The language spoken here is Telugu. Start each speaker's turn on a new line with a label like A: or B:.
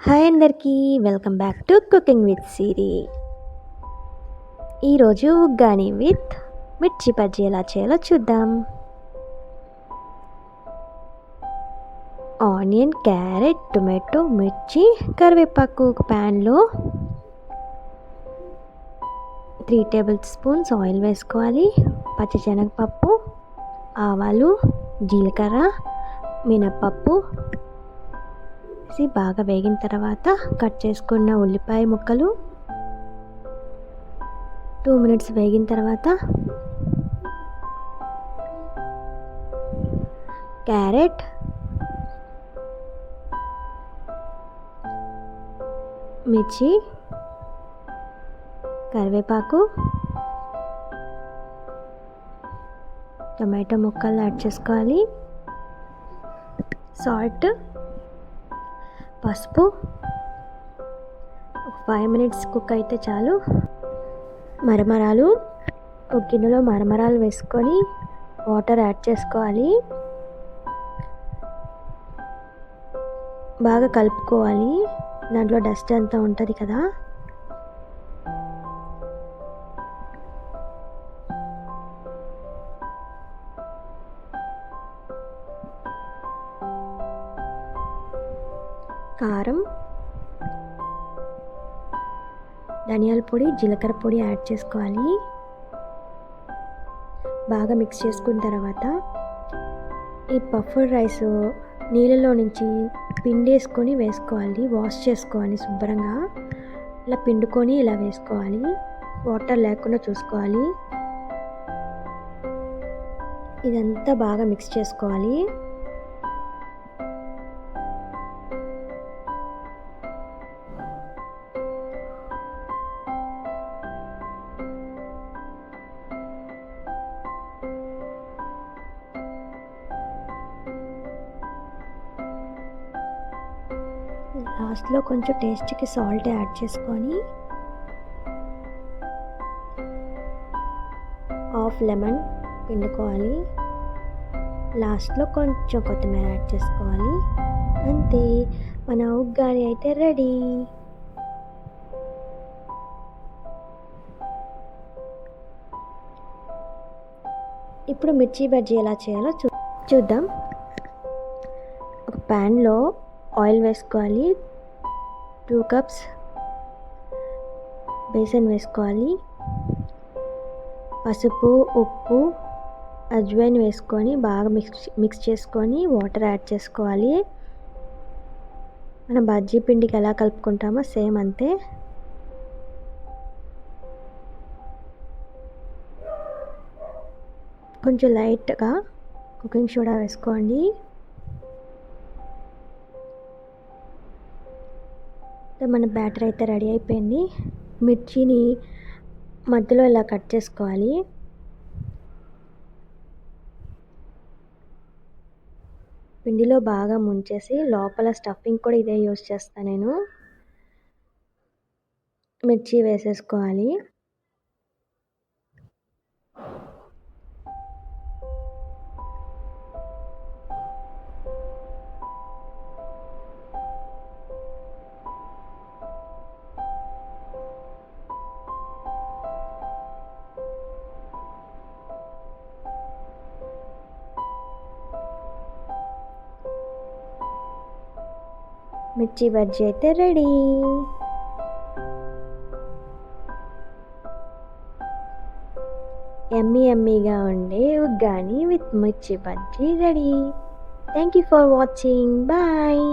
A: హాయ్ అందరికీ welcome back to cooking with Siri. ఈరోజు ఉగ్గాని విత్ మిర్చి బజ్జీ ఎలా చేయాలో చూద్దాం. ఆనియన్ క్యారెట్ టొమాటో మిర్చి కరివేపాకు ఒక ప్యాన్లో త్రీ టేబుల్ స్పూన్స్ ఆయిల్ వేసుకోవాలి. పచ్చిశనగపప్పు ఆవాలు జీలకర్ర మినప్పప్పు వేసి బాగా వేగిన తర్వాత కట్ చేసుకున్న ఉల్లిపాయ ముక్కలు టూ మినిట్స్ వేగిన తర్వాత క్యారెట్ మిర్చి కరివేపాకు టమాటో ముక్కలు యాడ్ చేసుకోవాలి సాల్ట్ పసుపు. ఒక ఫైవ్ మినిట్స్ కుక్ అయితే చాలు. మరమరాలు. ఒక గిన్నెలో మరమరాలు వేసుకొని వాటర్ యాడ్ చేసుకోవాలి. బాగా కలుపుకోవాలి. దాంట్లో డస్ట్ అంతా ఉంటుంది కదా. కారం ధనియాల పొడి జీలకర్ర పొడి యాడ్ చేసుకోవాలి. బాగా మిక్స్ చేసుకున్న తర్వాత ఈ పఫ్డ్ రైస్ నీళ్ళలో నుంచి పిండేసుకొని వేసుకోవాలి. వాష్ చేసుకోవాలి శుభ్రంగా. ఇలా పిండుకొని ఇలా వేసుకోవాలి. వాటర్ లేకుండా చూసుకోవాలి. ఇదంతా బాగా మిక్స్ చేసుకోవాలి. లాస్ట్లో కొంచెం టేస్ట్కి సాల్ట్ యాడ్ చేసుకొని హాఫ్ లెమన్ పిండుకోవాలి. లాస్ట్లో కొంచెం కొత్తిమీర యాడ్ చేసుకోవాలి. అంతే. మన ఉగ్గారి అయితే రెడీ. ఇప్పుడు మిర్చి బజ్జీ ఎలా చేయాలో చూ చూద్దాం. ఒక ప్యాన్లో ఆయిల్ వేసుకోవాలి. టూ కప్స్ బేసన్ వేసుకోవాలి. పసుపు ఉప్పు అజ్వైన్ వేసుకొని బాగా మిక్స్ మిక్స్ చేసుకొని వాటర్ యాడ్ చేసుకోవాలి. మనం బజ్జీ పిండికి ఎలా కలుపుకుంటామో సేమ్ అంతే. కొంచెం లైట్గా కుకింగ్ సోడా వేసుకోండి. మన బ్యాటర్ అయితే రెడీ అయిపోయింది. మిర్చిని మధ్యలో ఇలా కట్ చేసుకోవాలి. పిండిలో బాగా ముంచేసి లోపల స్టఫింగ్ కూడా ఇదే యూస్ చేస్తాను నేను. మిర్చి వేసేసుకోవాలి. మిర్చి బజ్జీ అయితే రెడీ. ఎమ్మీ ఎమ్మీగా ఉండే uggani with mirchi bajji ready. Thank you for watching bye